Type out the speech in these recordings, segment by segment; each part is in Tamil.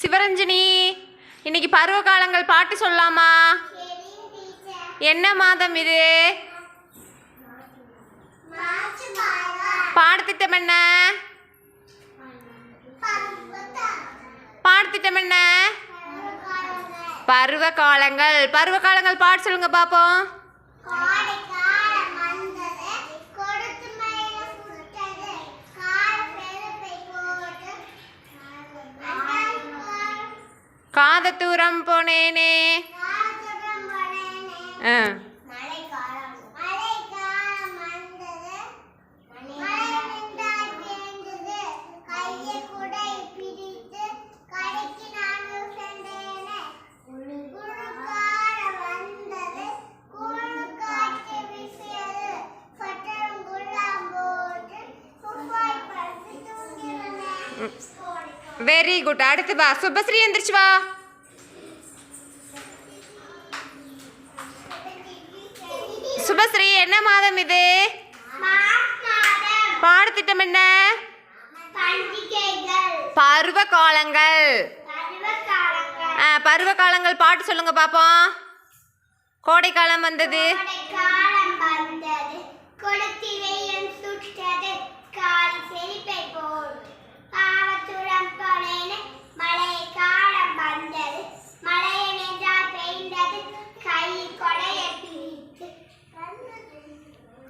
சிவரஞ்சினி இன்னைக்கு பருவ காலங்கள் பாட்டு சொல்லலாமா என்ன மாதம் இது? பாடத்திட்டம் என்ன? பாடத்திட்டம் என்ன? பருவ காலங்கள் பருவ காலங்கள் பாட்டு சொல்லுங்க பாப்போம். காத தூரம் போனேனே. ஆ. வெரி குட் அடுத்து வா. சுபஸ்ரீ எந்திரிச்சு வா. சுபஸ்ரீ என்ன மாதம் இது? பாடத்திட்டம் என்ன? பருவ காலங்கள் பருவ காலங்கள் பாட்டு சொல்லுங்க பாப்போம். கோடை காலம் வந்தது காலம் வந்தது கொளுத்திலே என் சுட்டது கால் செழிப்பை போட்டு பாவத்துடன் போனேன் மழை காலம் வந்தது மழையை நெஞ்சால் பெய்ந்தது கை கொடையை பிடித்து கடைக்கு நானும் சென்றேனே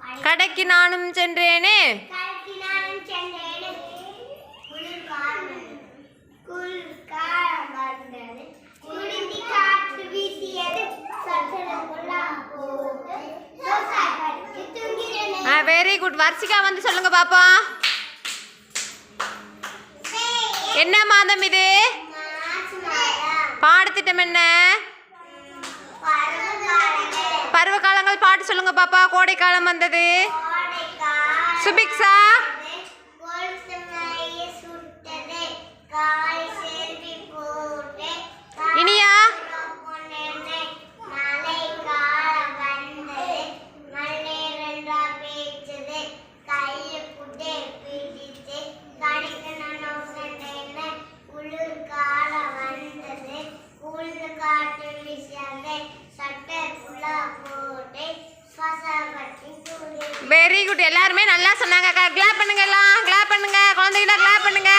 கலக்கினாலும் சென்றேன் குளிர் காலம் குளிர் காலம் வந்தது குளிர்ந்தி காற்று வீசியது சட்டனக்குள்ளா போட்டு தோசை படித்து தூங்கினேன். ஆ வெரி குட் வர்ஷிகா வந்து சொல்லுங்க பாப்போம் என்ன மாதம் இது? பாடத்திட்டம் என்ன? பாப்பா கோடைக்காலம் வந்தது. சுபிக்ஸா இனியா? மழை காலம் வந்தது. மழை ரெண்டா பேச்சது கையை புட்டே பிடிச்சு கடைக்கு நான் சென்றேன் குளிர் காலம் வந்தது குளிர் காற்று வீசியது சட்டைக்குள்ள போட்டு சுவாசம் கட்டி தூங்கி வெரி குட் எல்லாருமே நல்லா சொன்னாங்க கிளாப் பண்ணுங்க எல்லாம். கிளாப் பண்ணுங்க. குழந்தைகளா கிளாப் பண்ணுங்க.